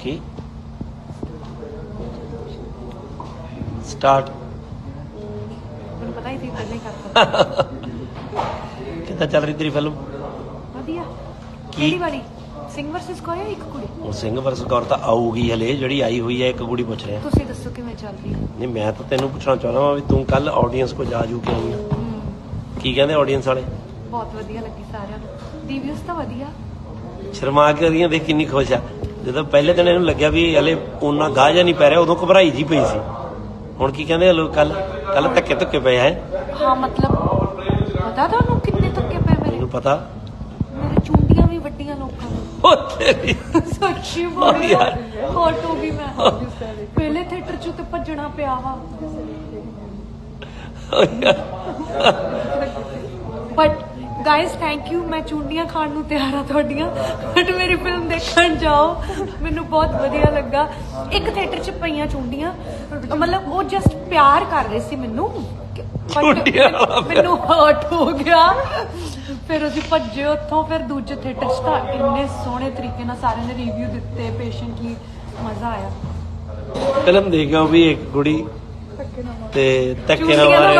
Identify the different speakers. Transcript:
Speaker 1: Okay. Start.
Speaker 2: ਮੈਨੂੰ
Speaker 1: ਚੱਲ ਰਹੀ ਤੇਰੀ ਫਿਲਮ
Speaker 2: ਵਧੀਆ। ਕਿਹੜੀ ਵਾਲੀ? ਸਿੰਘ ਵਰਸਸ ਕੋਈ ਇੱਕ ਕੁੜੀ?
Speaker 1: ਉਹ ਸਿੰਘ ਵਰਸ ਗੌਰ ਤਾਂ ਆਊਗੀ ਹਲੇ ਜਿਹੜੀ ਆਈ ਹੋਈ ਹੈ ਇੱਕ ਕੁੜੀ ਪੁੱਛ ਰਿਹਾ।
Speaker 2: ਤੁਸੀਂ ਦੱਸੋ ਕਿਵੇਂ ਚੱਲਦੀ ਹੈ?
Speaker 1: ਨਹੀਂ ਮੈਂ ਤਾਂ ਤੈਨੂੰ ਪੁੱਛਣਾ ਚਾਹੁੰਦਾ ਵਾਂ ਵੀ ਤੂੰ ਕੱਲ ਆਡੀਅנס ਕੋ ਜਾ ਜੂ ਕੇ ਆਈ ਆ ਕੀ ਕਹਿੰਦੇ ਆਡੀਅנס ਵਾਲੇ?
Speaker 2: ਬਹੁਤ ਵਧੀਆ ਲੱਗੀ ਸਾਰਿਆਂ ਨੂੰ। ਰਿਵਿਊਜ਼ ਤਾਂ ਵਧੀਆ।
Speaker 1: ਸ਼ਰਮਾ ਕੇ ਉਹਦੀਆਂ ਦੇਖ ਕਿੰਨੀ ਖੁਸ਼ ਆ। ਜਦੋਂ ਪਹਿਲੇ ਦਿਨ ਇਹਨੂੰ ਲੱਗਿਆ ਵੀ ਹਲੇ ਉਹਨਾਂ ਗਾਹ ਜਾਂ ਨਹੀਂ ਪੈ ਰਿਹਾ ਉਦੋਂ ਘਬਰਾਈ ਜੀ ਪਈ ਸੀ। ਹੁਣ ਕੀ ਕਹਿੰਦੇ ਲੋਕ ਕੱਲ ਕੱਲ ਧੱਕੇ ਧੱਕੇ ਪਏ ਹੈ?
Speaker 2: ਹਾਂ ਮਤਲਬ ਪਤਾ ਤੁਹਾਨੂੰ ਕਿੰਨੇ ਧੱਕੇ ਪਏ ਮੇਰੇ?
Speaker 1: ਮੈਨੂੰ ਪਤਾ।
Speaker 2: ਮੇਰੇ ਚੁੰਡੀਆਂ ਵੀ ਵੱਡੀਆਂ ਲੋਕਾਂ ਨੂੰ।
Speaker 1: ਉਹ ਤੇਰੀ
Speaker 2: ਸੱਚੀ ਬੋਲੀ।
Speaker 1: ਯਾਰ।
Speaker 2: ਹੋ ਗਈ ਮੈਂ ਪਹਿਲੇ ਥੀਏਟਰ ਚ ਤੇ ਭੱਜਣਾ ਪਿਆ ਵਾ।
Speaker 1: ਉਹ ਯਾਰ।
Speaker 2: ਬਟ ਗਾਇਸ ਥੈਂਕ ਯੂ ਮੈਂ ਚੁੰਡੀਆਂ ਖਾਣ ਨੂੰ ਤਿਆਰ ਆ ਤੁਹਾਡੀਆਂ ਬਟ ਮੇਰੀ ਫਿਲਮ ਦੇਖਣ ਜਾਓ। ਮੈਨੂੰ ਬਹੁਤ ਵਧੀਆ ਲੱਗਾ। ਇੱਕ ਥੀਏਟਰ 'ਚ ਪਈਆਂ ਚੁੰਡੀਆਂ। ਮਤਲਬ ਉਹ ਜਸਟ ਪਿਆਰ ਕਰ ਰਹੇ ਸੀ ਮੈਨੂੰ।
Speaker 1: ਚੁੰਡੀਆਂ।
Speaker 2: ਮੈਨੂੰ ਹਰਟ ਹੋ ਗਿਆ। ਫਿਰ ਅਸੀਂ ਭੱਜੇ ਉੱਥੋਂ ਫਿਰ ਦੂਜੇ ਥੀਏਟਰ 'ਚ ਤਾਂ ਇੰਨੇ ਸੋਹਣੇ ਤਰੀਕੇ ਨਾਲ ਸਾਰਿਆਂ ਨੇ ਰਿਵਿਊ ਦਿੱਤੇ ਪੇਸ਼ੈਂਟਲੀ ਮਜ਼ਾ ਆਇਆ।
Speaker 1: ਫਿਲਮ ਦੇਖਿਆ ਉਹ ਵੀ ਇੱਕ ਕੁੜੀ ਤੇ ਧੱਕੇ ਨਾਲ ਮਾਰੇ।